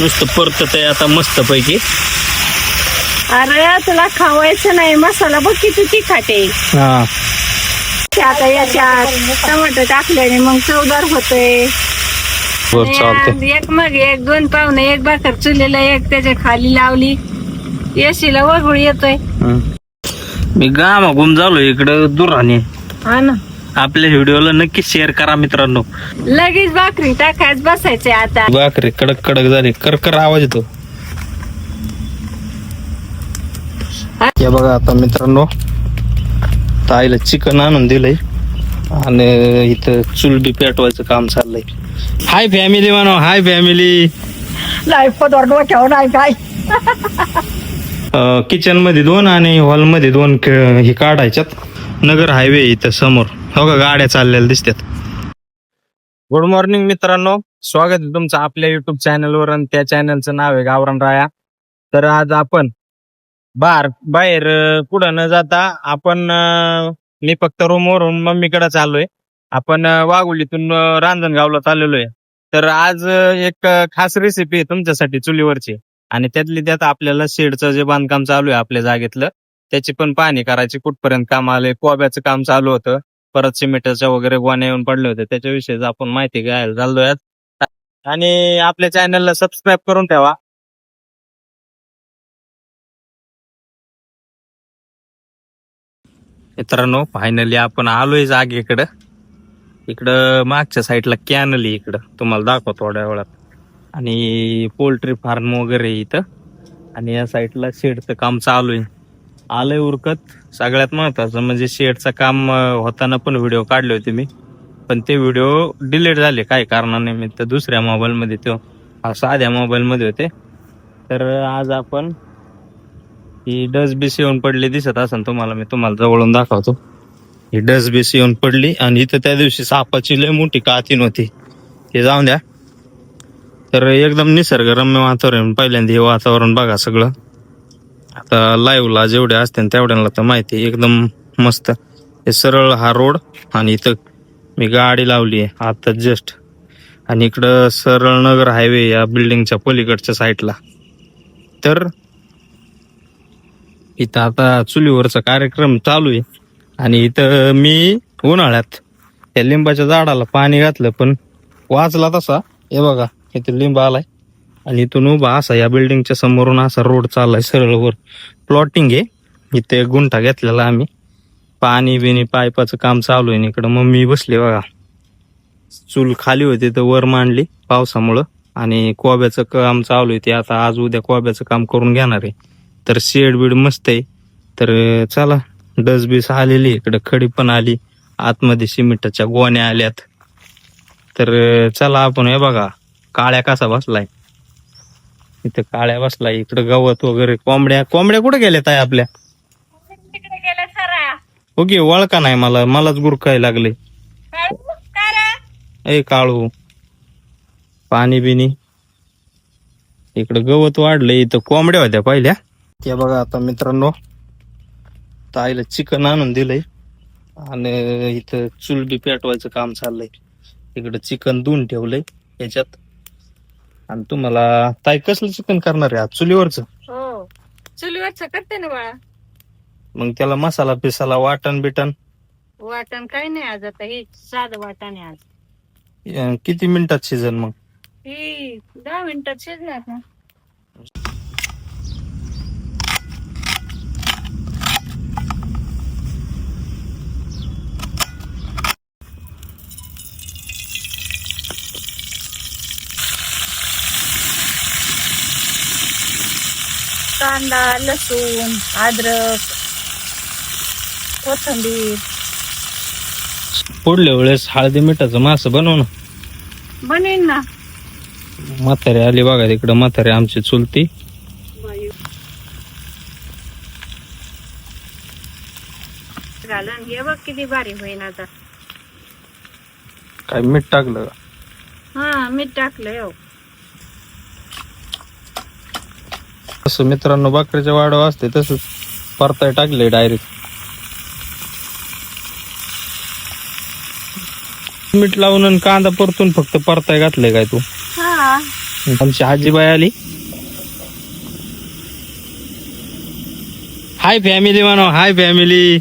नुसतं परतत आहे आता मस्त पैकी अरे तुला खावायचं नाही मसाला बघ किती तिखट आहे. हा. ते आता याच्यात टमाटर टाकल्याने मग चवदार होतंय. बर एक मग एक दोन पाहुणे एक भाकर चुलीला एक त्याच्याखाली लावली. येशीला वगळ येतोय. हं. मी गामा गुम झालो इकडं दुराने हा ना. आपल्या व्हिडिओला नक्की शेअर करा मित्रांनो. लगेच भाकरी टाकायच बसायचे आता. बाकरी कडक कडक झाली. करकर आवाज येतो. या बघा आता मित्रांनो ताईला चिकन आणून दिलंय. आणि इथं चुल बी पेटवायचं काम चाललंय. हाय फॅमिली म्हणा हाय फॅमिली डोक्यावर नाही काय. किचनमध्ये दोन आणि हॉलमध्ये दोन हे काढायच्यात. नगर हायवे इथं समोर. हो का गाड्या चाललेल्या दिसतात. गुड मॉर्निंग मित्रांनो. स्वागत आहे तुमचं आपल्या युट्यूब चॅनलवर आणि त्या चॅनलचं नाव आहे गावरान राया. तर आज आपण बार बाहेर अं, कुठं न जाता आपण अं, मी फक्त रूमवरून मम्मीकडे चाललोय. आपण अं, वाघोलीतून अं, रांजणगावला चाललेलो आहे तर आज अं, एक अं, खास रेसिपी आहे तुमच्यासाठी चुलीवरची. आणि त्यातली त्यात आपल्याला शेडचं जे बांधकाम चालू आहे आपल्या जागेतलं त्याची पण पाहणी करायची कुठपर्यंत काम आले कोब्याचं काम चालू होतं. परत सिमेंटच्या वगैरे गोण्या येऊन पडले होते. त्याच्याविषयी आपण माहिती घ्यायला चाललोय. आणि आपल्या चॅनलला सबस्क्राईब करून ठेवा. मित्रांनो फायनली आपण आलोय जागेकडं. इकडं मागच्या साईडला कॅनल आहे इकडं. तुम्हाला दाखव थोड्या वेळात. आणि पोल्ट्री फार्म वगैरे इथं. आणि या साईडला शेडचं काम चालू आहे. आलंय उरकत. सगळ्यात महत्वाचं म्हणजे शेडचं काम होताना पण व्हिडिओ काढले होते मी. पण ते व्हिडिओ डिलीट झाले काय कारणानिमित्त दुसऱ्या मोबाईलमध्ये तो साध्या मोबाईलमध्ये होते. तर आज आपण ही डसबीस येऊन पडली दिसत असेल तुम्हाला मी तुम्हाला जवळून दाखवतो. ही डसबीस येऊन पडली आणि इथं त्या दिवशी सापाची लय मोठी कातीन होती ते जाऊन द्या. तर एकदम निसर्गरम्य वातावरण पहिल्यांदा हे वातावरण बघा सगळं. आता लाईव्हला जेवढे असते तेवढ्यांना तर माहिती एकदम मस्त. हे सरळ हा रोड आणि इथं मी गाडी लावली आहे आता जस्ट आणि इकडं सरळ नगर हायवे या बिल्डिंगच्या पलीकडच्या साईडला तर इथं आता चुलीवरचा कार्यक्रम चालू आहे. आणि इथं मी उन्हाळ्यात त्या लिंबाच्या झाडाला पाणी घातलं पण वाचला तसा. हे बघा इथे लिंब आलाय. आणि इथून उभा असा या बिल्डिंगच्या समोरून असा रोड चाललाय सरळ वर. प्लॉटिंग आहे. इथे गुंठा घेतलेला आम्ही. पाणी बिणी पाईपाचं काम चालू आहे इकडं मम्मी बसली बघा. चूल खाली होती तर वर मांडली पावसामुळं. आणि कोब्याचं काम चालू आहे ते आता आज उद्या कोब्याचं काम करून घेणार आहे. तर शेड बीड मस्त आहे. तर चला डसबीस आलेली इकडं खडी पण आली. आतमध्ये सिमेंटच्या गोण्या आल्यात. तर चला आपण हे बघा. काळ्या कसा बसलाय. इथं काळ्या बसलाय इकडं गवत वगैरे कोंबड्या कोंबड्या कुठे गेल्यात आहे आपल्या? तिकडे गेला सरा ओके वळका नाही मला मलाच गुरकाय लागले. ए काळू. पाणी बिनी इकडं गवत वाढलंय इथं कोंबड्या होत्या पहिल्या. ते बघा आता मित्रांनो ताईला चिकन आणून दिलंय. आणि इथं चुल बी पेटवायचं काम चाललंय. इकडं चिकन धुवून ठेवलंय याच्यात आणि तुम्हाला ताई कसलं चिकन करणार आहे चुलीवरचं? हो. चुलीवरच करते ना बाळा. मग त्याला मसाला पिसाला वाटण बिटन वाटण काही नाही आज आता हे साधं वाटण आहे आज. अं, किती मिनिटात शिजन मग? ही दहा मिनिटात शिजणार ना. कांदा लसूण अद्रक कोथिंबीर. पुढल्या वेळेस हळदी मिठाचं मास बनव ना. बनेन ना. म्हातारे आली बघा तिकडं म्हातारे आमची चुलती. घालून हे बघ किती भारी होईन आता. काय मीठ टाकलं का? हा मीठ टाकलं हो. तसं मित्रांनो बकरीच्या वाढव असते तसंच परताय टाकले डायरेक्ट मीठ लावून आणि कांदा परतून फक्त परताय घातले काय तू? हा. आमची आजीबाई आली. हाय फॅमिली म्हणा हाय फॅमिली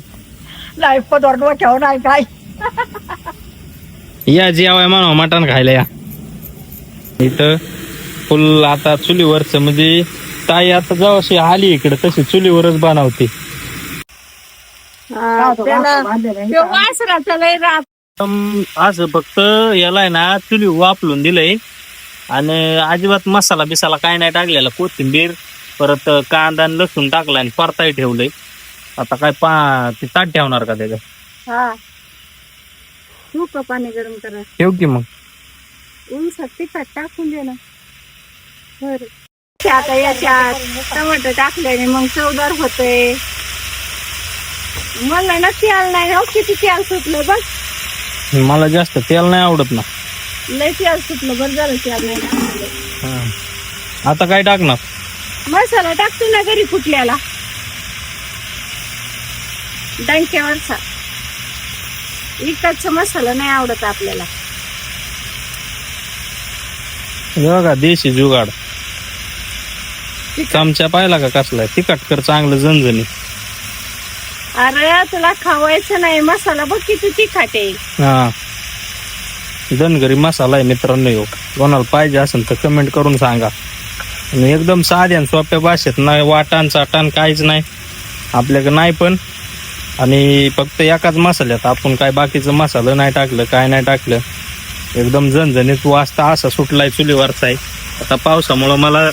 नाही पदर डोक्यावर नाही काय? या जेवाय म्हणा मटण खायला या. इथं फुल आता चुलीवरच म्हणजे ताई आता जवळशी आली इकडे तशी चुलीवरच बनवते. अम, असं फक्त याला आहे ना चुली वापरून दिलंय. आणि अजिबात मसाला बिसाला काय नाही टाकलेला कोथिंबीर परत कांदा आणि लसूण टाकला आणि परताही ठेवलंय. आता काय पा ते ताट ठेवणार का त्याच्यात हा. तू का पाणी गरम करा ठेव की मग. ऊस तिखट टाकून दे ना. बर. आता याच्यात टमाटर टाकल्याने मग चवदार होतय. मला ना तेल नाही हो किती तेल सुटलं बघ. मला जास्त तेल नाही आवडत ना. लय तेल सुटलं बरं झालं तेल नाही टाकलं. आता काय टाकणार? मसाला टाकतो ना घरी कुठल्याला. डंक्यावरचा विकतचा मसाला नाही आवडत आपल्याला. हे बघा देशी जुगाड. चमचा पाहिला का कसला? तिखट कर चांगलं झणझणी. अरे तुला खावायचं नाही. मसाला बघ किती तिखट आहे. हा. धनगरी मसाला आहे मित्रांनो ह्यो. कोणाला पाहिजे असेल तर कमेंट करून सांगा. आणि एकदम साध्या आणि सोप्या भाषेत नाही वाटण चाटण काहीच नाही. आपल्याकडे नाही पण. आणि फक्त एकाच मसाल्यात. आपण काय बाकीचं मसाला नाही टाकलं काय नाही टाकलं. एकदम झणझणीत वाजता असा सुटलाय चुलीवरचा आहे. आता पावसामुळं मला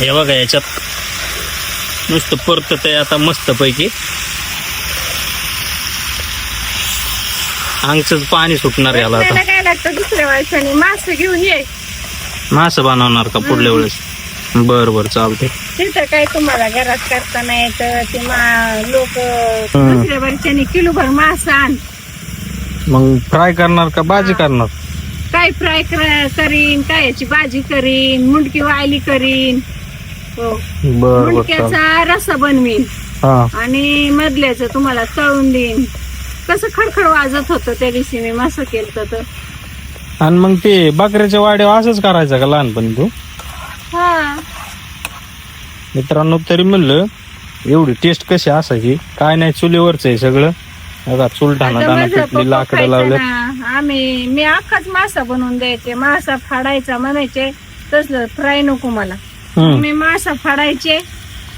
हे बघा याच्यात नुसतं परतत आहे आता मस्तपैकी अंगच पाणी सुटणार याला आता. काय लागतं दुसऱ्या वेळेस मासे घेऊन ये. मासं बनवणार का पुढल्या वेळेस? बर बर चालते तिथं काय तुम्हाला घरात करता नाही येत ते लोक. दुसऱ्या वर्षाने किलो भर मासा आण. मग फ्राय करणार का भाजी करणार? काय फ्राय करीन काय याची भाजी करीन मुंडकी वायली करीन. बर बर चालते मुंडक्याचा रस्सा बनवीन. हा. आणि मधल्याचं तुम्हाला तळून देईन. कसं खडखड वाजत होतं त्या दिवशी मी मस्त केलं तर. आणि मग ते बकऱ्याच्या वाड्या असंच करायचं का लहानपणी तू? हा. मित्रांनो तरी म्हणलं एवढी टेस्ट कशी असायची? काय नाही चुलीवरच आहे सगळं. बघा चूल ठाणा आता ठाणा माझं पेटली पप्पा लाकडं खायचं लावले ना. आम्ही मी अख्खाच मासा बनवून द्यायचे. मासा फाडायचा म्हणायचे तसलं फ्राय नको मला. मी मासा फाडायचे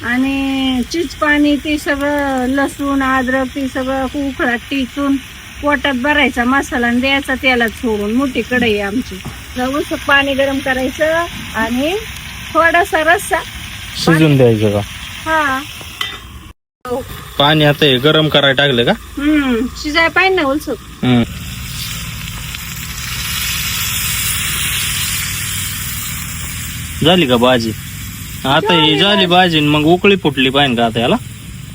आणि चीज पाणी ते सगळं लसूण अद्रक ते सगळं उकळात टिचून पोटात भरायचा मसाला आणि द्यायचा त्याला सोडून. मोठी कढई आमची. जवळ पाणी गरम करायचं आणि थोडासा रस्सा. शिजून द्यायचं का? हा. पाणी आता हे गरम करायला टाकलं का? हम्म. शिजाय पाहिजे ना उलसक झाली का भाजी? आता ही झाली भाजी. आणि मग उकळी फुटली पाहिजे का आता याला.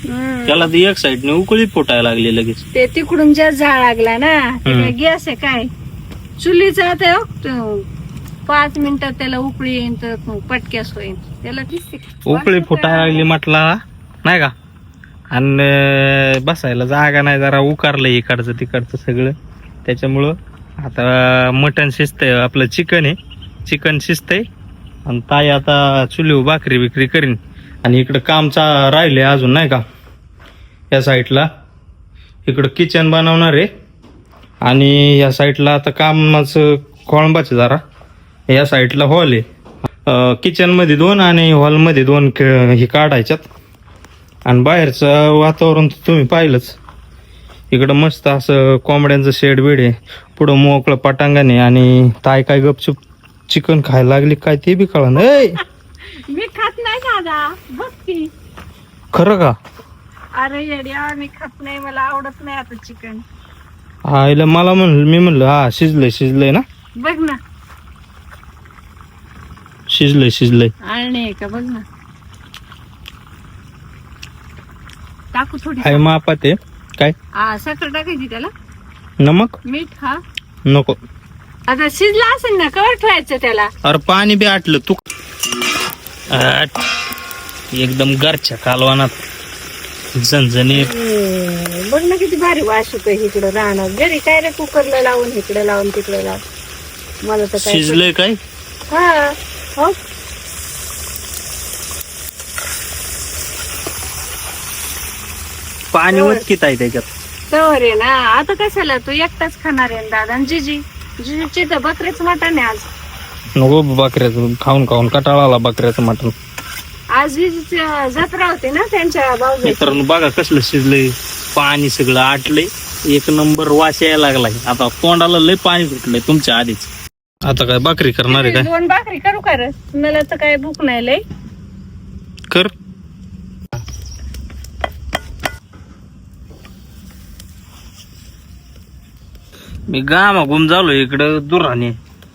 हम्म. त्याला ती एक साईडने उकळी फुटायला लागली लगेच. ते तिकडून जास्त झाड लागला ना. गॅस आहे काय? चुलीचा आता हो, तो पाच मिनिटात त्याला उकळी येईन तर पटक्यास होईन. त्याला दिसते? उकळी फुटायला लागली म्हटला नाही का? आणि बसायला जागा नाही जरा उकारलं इकडचं तिकडचं सगळं. त्याच्यामुळं आता मटण शिजतंय आपलं चिकन आहे. चिकन शिजतंय. आणि ताई आता चुली भाकरी विक्री करीन. आणि इकडं कामचा राहिले अजून नाही का? या साईडला. इकडं किचन बनवणार आहे. आणि या साईडला आता कामाचं कोळंबाचं जरा. या साईडला हॉल आहे. किचनमध्ये दोन आणि हॉलमध्ये दोन खे- हे काढायच्यात. आणि बाहेरचं वातावरण तर तुम्ही पाहिलंच. इकडं मस्त असं कोंबड्यांचं शेड बीड आहे. पुढं मोकळं पटांगण आहे. आणि ताय काय गपचूप चिकन खायला लागली काय ते बी कळलं ए मी खात नाही दादा बघ खरं का? अरे येड्या मी खात नाही मला आवडत नाही आता चिकन. आईला मला म्हणलं मी म्हणलं हा शिजलंय शिजलंय ना. बघ ना. शिजलंय शिजलंय. आहे का बघ ना. टाकू थोडी हाय मापात आहे. काय? हा साखर टाकायची त्याला? नमक? मीठ हा. नको. आता शिजला असेल ना कवर ठेवायचं त्याला. अरे पाणी बी आटलं तू आट. एकदम घरच्या कालवानात झणझणीत. बघ ना किती भारी वास येतोय इकडं राहणार घरी काय रे कुकरला लावून इकडे लावून तिकडे लावून? मला तर काय शिजलंय काय? हा हो. पाणी होय. उचकीत आहे त्याच्यात. तर आहे ना. आता कशाला? तू एकटाच खाणार आहे ना दादा आणि जिजी? जिजीची तर बकरीच मटण आहे आज. नको बकऱ्याचं खाऊन खाऊन कटाळा आला बकऱ्याचं मटण. आज जिजीची जत्रा होती ना त्यांच्या भाऊजाची मित्रांनो बघा कसलं शिजलंय. पाणी सगळं आटलंय. एक नंबर वास यायला लागलाय. आता तोंडाला लय पाणी सुटलंय तुमच्या आधीच. आता काय भाकरी करणार आहे काय? दोन भाकरी करू का रे? मला तर काय भूक नाही लय. कर. मी गामा गुम झालो इकडं दुराने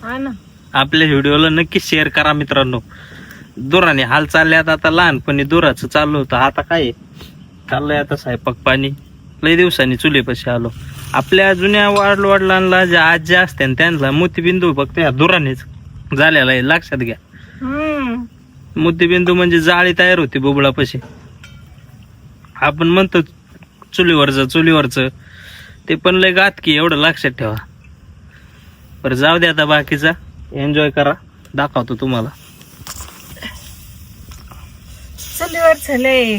हा ना. आपल्या व्हिडिओला नक्की शेअर करा मित्रांनो. दुराने हाल चालल्यात आता लहानपणी दुराचं चाललं होतं. आता काय आहे? चाललंय आता स्वयंपाक पाणी. लय दिवसांनी चुलीपाशी आलो. आपल्या जुन्या वाढ वडिलांना ज्या आज्या असते त्यांना मोतीबिंदू फक्त या दुरानेच झालेला आहे. लक्षात घ्या. हम्म. मोतीबिंदू म्हणजे जाळी तयार होती बुबळापाशी. आपण म्हणतो चुलीवरचं चुलीवरचं. ते पण लय घातकी एवढं लक्षात ठेवा. बरं जाऊ दे आता बाकीचा. एन्जॉय करा. दाखवतो तुम्हाला. चुलीवर लय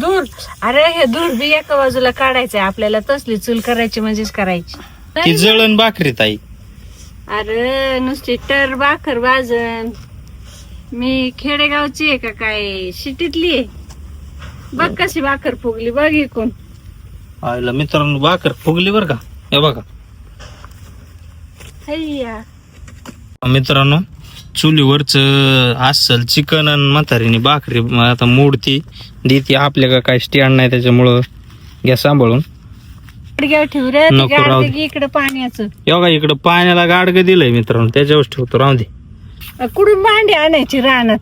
दूर. अरे हे दूर बी एका बाजूला काढायचंय. आपल्याला तसली चूल करायची म्हणजेच करायची. ती जळण बाकरी ताई. अरे नुसती टर बाखर बाजन मी खेडेगावची आहे का काय? शिटीतली आहे. बघ कशी बाखर फुगली बघ इकून. आईला मित्रांनो बाकर फुगली बर का? हे बघा. हैया मित्रांनो चुलीवरच अस्सल चिकन आणि म्हातारीने भाकरी म आता मोडती देती. आपल्या का काय स्टँड नाही त्याच्यामुळं घ्या सांभाळून. गाडग्यावर ठेव रे. ती नको राहू दे. इकडे पाण्याचं. इकडं पाण्याला गाडगं दिलंय मित्रांनो. त्याच्यावर ठेवतो राहू दे. अ, कुठून भांडी आणायची रानात?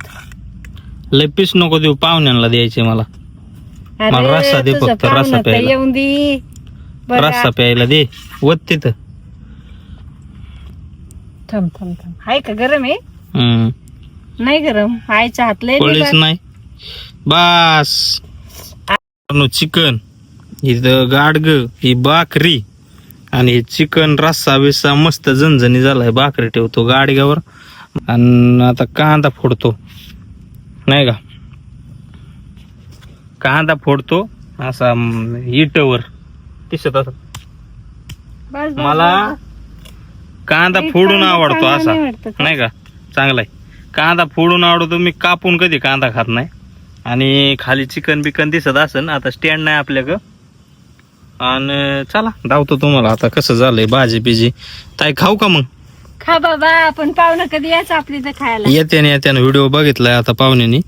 लय पीस नको देऊ पाहुण्यांना द्यायचे मला. मला रस्सा दे फक्त, रस्सा प्यायला. येऊन दे. रस्सा प्यायला दे. वत तिथं. थांब थांब थांब. हाय का गरम आहे. नाही गरम. आईच्या हातले पळीच नाही. बास. चिकन. इथं गाडग ही भाकरी. आणि हे चिकन रस्सा बिस्सा मस्त झणझणी झालाय. भाकरी ठेवतो गाडग्यावर. आणि आता कांदा फोडतो. नाही का? कांदा फोडतो असा इटवर दिसत असं मला कांदा फोडून आवडतो असा. नाही का? चांगला आहे कांदा फोडून आवडतो मी कापून कधी कांदा खात नाही. आणि खाली चिकन बिकन दिसत असेल आता स्टँड नाही आपल्याकडं. आणि चला धावतो तुम्हाला. आता कसं झालंय भाजी बिजी. ताई खाऊ का मग? खा बाबा आपण पाहुणं कधी यायचं आपली तर खायला? येत्याने येत्याने व्हिडिओ बघितलाय आता पाहुण्यानी.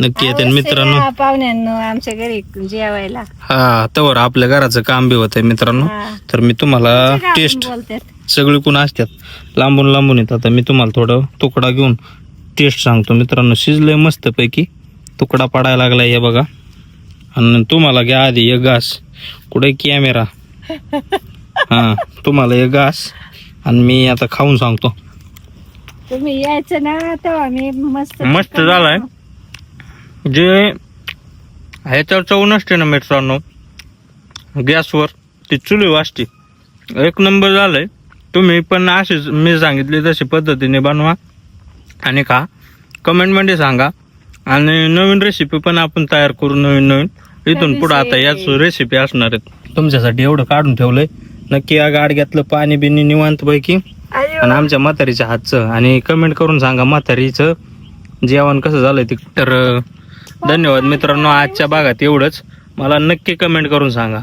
नक्की येते मित्रांनो. पाहुण्यांनो आमच्या घरी जेवायला. हा तवर आपल्या घराचं काम बी होतंय मित्रांनो. हा. तर मी तुम्हाला टेस्ट बोलतात. सगळे कोण असतात लांबून लांबून येतात. आता मी तुम्हाला थोडं तुकडा घेऊन टेस्ट सांगतो. मित्रांनो शिजलंय मस्त पैकी तुकडा पडायला लागलाय हे बघा. आणि तुम्हाला घ्या आधी एक घास. कुठे कॅमेरा? हा तुम्हाला एक घास. आणि मी आता खाऊन सांगतो. तुम्ही यायचं ना तेव्हा मी मस्त मस्त झालाय. जे ह्याच्यावर चव नसते ना मित्रांनो. गॅसवर ती चुली वाजते एक नंबर झालंय. तुम्ही पण अशीच मी सांगितली तशी पद्धतीने बनवा आणि खा. कमेंटमध्ये सांगा. आणि नवीन रेसिपी पण आपण तयार करू नवीन नवीन. इथून पुढे आता याच रेसिपी असणार आहेत. तुमच्यासाठी एवढं काढून ठेवलंय. नक्की या गाडग्यातलं पाणी बिनी निवांत पैकी अरे आणि आमच्या म्हातारीच्या हातचं. आणि कमेंट करून सांगा म्हातारीचं जेवण कसं झालंय ते. तर धन्यवाद मित्रांनो आजच्या भागात एवढंच. मला नक्की कमेंट करून सांगा.